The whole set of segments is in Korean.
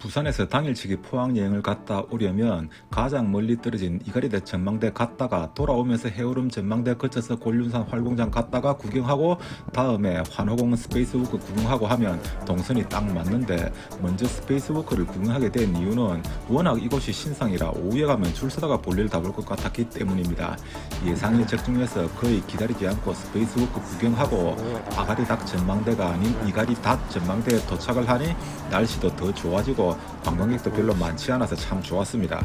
부산에서 당일치기 포항 여행을 갔다 오려면 가장 멀리 떨어진 이가리대 전망대 갔다가 돌아오면서 해오름 전망대 거쳐서 곤륜산 활공장 갔다가 구경하고 다음에 환호공 스페이스워크 구경하고 하면 동선이 딱 맞는데 먼저 스페이스워크를 구경하게 된 이유는 워낙 이곳이 신상이라 오후에 가면 줄 서다가 볼일 다 볼 것 같았기 때문입니다. 예상이 적중해서 거의 기다리지 않고 스페이스워크 구경하고 아가리 닭 전망대가 아닌 이가리 닭 전망대에 도착을 하니 날씨도 더 좋아지고 관광객도 별로 많지 않아서 참 좋았습니다.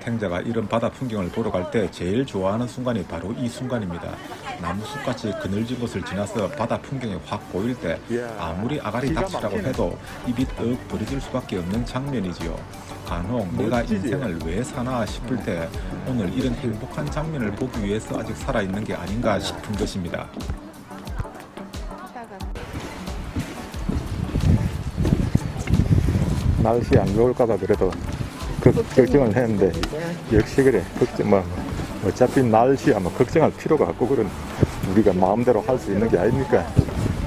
탱자가 이런 바다 풍경을 보러 갈 때 제일 좋아하는 순간이 바로 이 순간입니다. 나무숲같이 그늘진 곳을 지나서 바다 풍경이 확 보일 때 아무리 아가리 닭이라고 해도 입이 떡 벌어질 수밖에 없는 장면이지요. 간혹 내가 인생을 왜 사나 싶을 때 오늘 이런 행복한 장면을 보기 위해서 아직 살아있는 게 아닌가 싶은 것입니다. 날씨 안 좋을까봐 그래도 걱, 걱정을 했는데 역시 그래 걱정 뭐 어차피 날씨야 뭐 걱정할 필요가 없고 그런 우리가 마음대로 할 수 있는 게 아닙니까?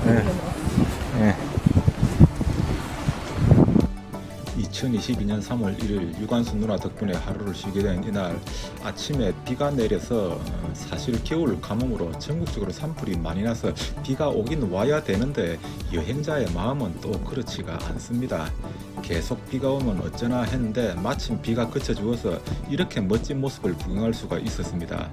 예. 예. 2022년 3월 1일 유관순 누나 덕분에 하루를 쉬게 된 이날 아침에 비가 내려서 어, 사실 겨울 가뭄으로 전국적으로 산불이 많이 나서 비가 오긴 와야 되는데 여행자의 마음은 또 그렇지가 않습니다. 계속 비가 오면 어쩌나 했는데 마침 비가 그쳐 주어서 이렇게 멋진 모습을 구경할 수가 있었습니다.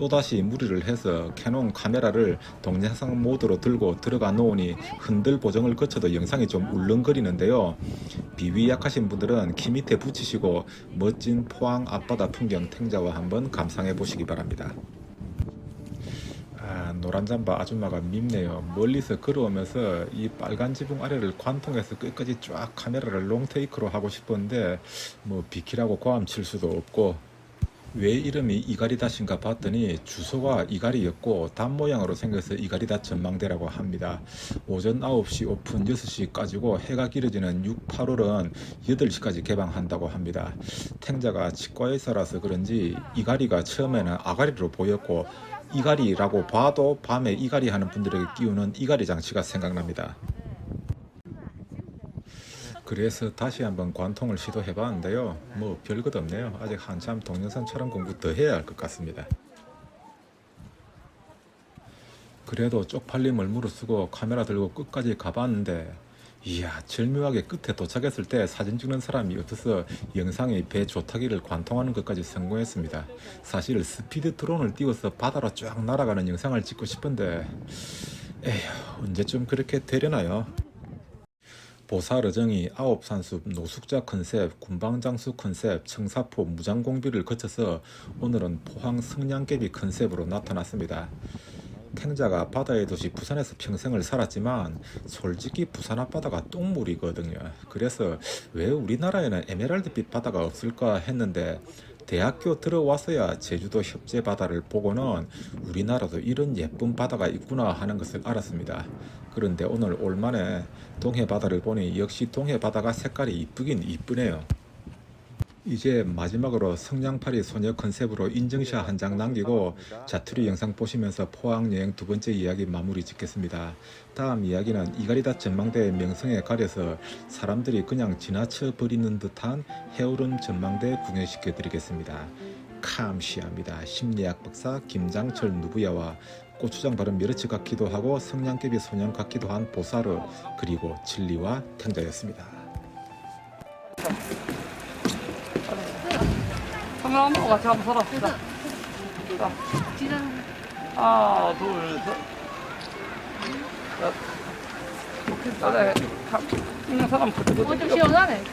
또다시 무리를 해서 캐논 카메라를 동영상 모드로 들고 들어가 놓으니 흔들 보정을 거쳐도 영상이 좀 울렁거리는데요. 비위 약하신 분들은 키 밑에 붙이시고 멋진 포항 앞바다 풍경 탱자와 한번 감상해 보시기 바랍니다. 아, 노란 잠바 아줌마가 밉네요. 멀리서 걸어오면서 이 빨간 지붕 아래를 관통해서 끝까지 쫙 카메라를 롱테이크로 하고 싶었는데 뭐 비키라고 고함 칠 수도 없고 왜 이름이 이가리닷인가 봤더니 주소가 이가리였고 단 모양으로 생겨서 이가리닷 전망대라고 합니다. 오전 9시 오픈 6시까지고 해가 길어지는 6, 8월은 8시까지 개방한다고 합니다. 탱자가 치과에 살아서 그런지 이가리가 처음에는 아가리로 보였고 이가리라고 봐도 밤에 이가리 하는 분들에게 끼우는 이가리 장치가 생각납니다. 그래서 다시 한번 관통을 시도해 봤는데요. 뭐 별것 없네요. 아직 한참 동영상 촬영 공부 더 해야 할 것 같습니다. 그래도 쪽팔림을 무릅쓰고 카메라 들고 끝까지 가봤는데 이야 절묘하게 끝에 도착했을 때 사진 찍는 사람이 없어서 영상이 배 조타기를 관통하는 것까지 성공했습니다. 사실 스피드 드론을 띄워서 바다로 쫙 날아가는 영상을 찍고 싶은데 에휴 언제쯤 그렇게 되려나요? 보살어정이 아홉산숲 노숙자 컨셉, 군방장수 컨셉, 청사포 무장공비를 거쳐서 오늘은 포항 성냥개비 컨셉으로 나타났습니다. 탱자가 바다의 도시 부산에서 평생을 살았지만 솔직히 부산 앞바다가 똥물이거든요. 그래서 왜 우리나라에는 에메랄드빛 바다가 없을까 했는데 대학교 들어와서야 제주도 협재 바다를 보고는 우리나라도 이런 예쁜 바다가 있구나 하는 것을 알았습니다. 그런데 오늘 올만에 동해 바다를 보니 역시 동해 바다가 색깔이 이쁘긴 이쁘네요. 이제 마지막으로 성냥팔이 소녀 컨셉으로 인증샷 한 장 남기고 자투리 영상 보시면서 포항 여행 두 번째 이야기 마무리 짓겠습니다. 다음 이야기는 이가리다 전망대의 명성에 가려서 사람들이 그냥 지나쳐 버리는 듯한 해오름 전망대 구경시켜 드리겠습니다. 감시합니다. 심리학 박사 김장철 누부야와 고추장 바른 메르츠 같기도 하고 성냥개비 소년 같기도 한 보사르 그리고 진리와 탱자였습니다. 카메라 한번 같이 한번 서라. 자, 자. 하나, 둘, 셋. 자, 자, 자, 사람 그때 어, 좀 시원하네.